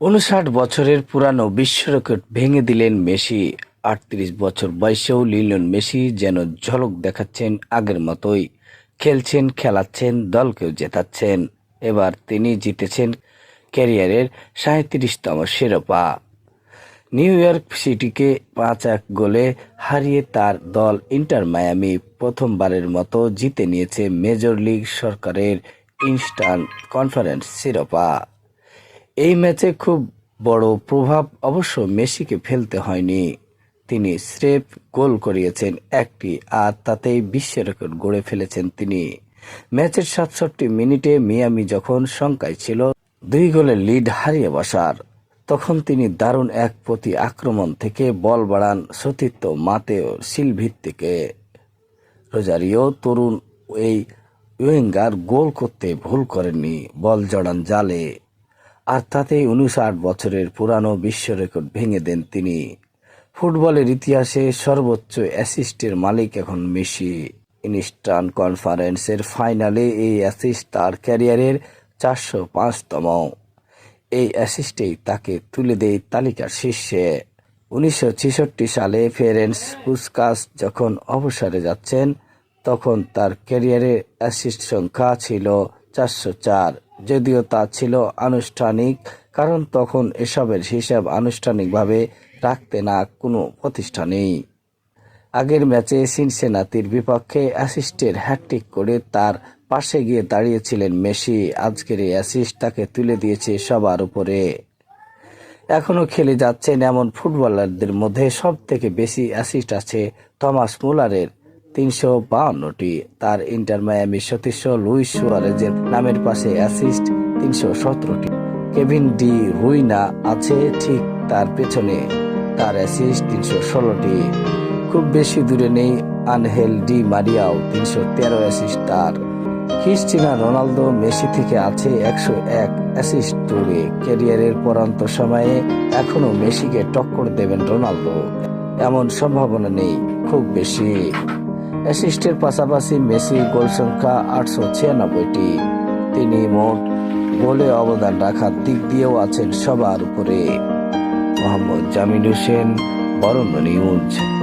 উনষাট বছরের পুরানো বিশ্ব রেকর্ড ভেঙে দিলেন মেসি। আটত্রিশ বছর বয়সেও লিলন মেসি যেন ঝলক দেখাচ্ছেন আগের মতোই। খেলছেন, খেলাচ্ছেন, দলকেও জেতাচ্ছেন। এবার তিনি জিতেছেন ক্যারিয়ারের সাঁত্রিশতম শিরোপা। নিউ ইয়র্ক সিটিকে পাঁচ এক গোলে হারিয়ে তার দল ইন্টার মায়ামি প্রথমবারের মতো জিতে নিয়েছে মেজর লিগ সরকারের ইনস্টান কনফারেন্স শিরোপা। এই ম্যাচে খুব বড় প্রভাব অবশ্য মেসিকে ফেলতে হয়নি। তিনি স্রেফ গোল করিয়েছেন একটি, আর তাতেই বিশ্ব রেকর্ড গড়ে ফেলেছেন তিনি। ম্যাচের সাতষট্টি মিনিটে মিয়ামি যখন শঙ্কায় ছিল, দুই গোলের লিড হারিয়ে বসার, তখন তিনি দারুণ এক প্রতি আক্রমণ থেকে বল বাড়ান সতীর্থ মাতেও সিলভির থেকে রোজারিও তরুণ এই ওয়েঙ্গার গোল করতে ভুল করেননি, বল জড়ান জালে। আর তাতেই উনষাট বছরের পুরানো বিশ্ব রেকর্ড ভেঙে দেন তিনি। ফুটবলের ইতিহাসে সর্বোচ্চ অ্যাসিস্টের মালিক এখন মেসি। ইনস্টান কনফারেন্সের ফাইনালে এই অ্যাসিস্ট তার ক্যারিয়ারের চারশো পাঁচতম। এই অ্যাসিস্টেই তাকে তুলে দেয় তালিকার শীর্ষে। উনিশশো ছেষট্টি সালে ফেরেন্স পুসকাস যখন অবসরে যাচ্ছেন, তখন তার ক্যারিয়ারে অ্যাসিস্ট সংখ্যা ছিল চারশো চার। যদিও তা ছিল আনুষ্ঠানিক, কারণ তখন এসবের হিসাব আনুষ্ঠানিকভাবে রাখতে না কোনো প্রতিষ্ঠানেই আগের ম্যাচে সিনসেনাতির বিপক্ষে অ্যাসিস্টের হ্যাট্রিক করে তার পাশে গিয়ে দাঁড়িয়েছিলেন মেসি। আজকের এই অ্যাসিস্ট তাকে তুলে দিয়েছে সবার উপরে। এখনও খেলে যাচ্ছেন এমন ফুটবলারদের মধ্যে সব থেকে বেশি অ্যাসিস্ট আছে থমাস মুলারের। তিনশো বাউন্নটি। তার ইন্টার মায়ামি সতীর্থ লুইস সুয়ারেজের নামের পাশে অ্যাসিস্ট তিনশো সতেরোটি। কেভিন ডি রুইনা আছে ঠিক তার পেছনে। তার অ্যাসিস্ট তিনশো ষোলোটি। খুব বেশি দূরে নেই আনহেল ডি মারিয়াও তিনশো তেরো অ্যাসিস্ট তার। ক্রিস্টিনা রোনালদো মেসি থেকে আছে একশো এক অ্যাসিস্ট দূরে ক্যারিয়ারের পরান্ত সময়ে এখনও মেসিকে টক্কর দেবেন রোনালদো। এমন সম্ভাবনা নেই, খুব বেশি। অ্যাসিস্টের পাশাপাশি মেসি গোল সংখ্যা আটশো ছিয়ানব্বইটি। তিনি মোট গোলে অবদান রাখার দিক দিয়েও আছেন সবার উপরে। মোহাম্মদ জামিন হোসেন, বরণ্য নিউজ।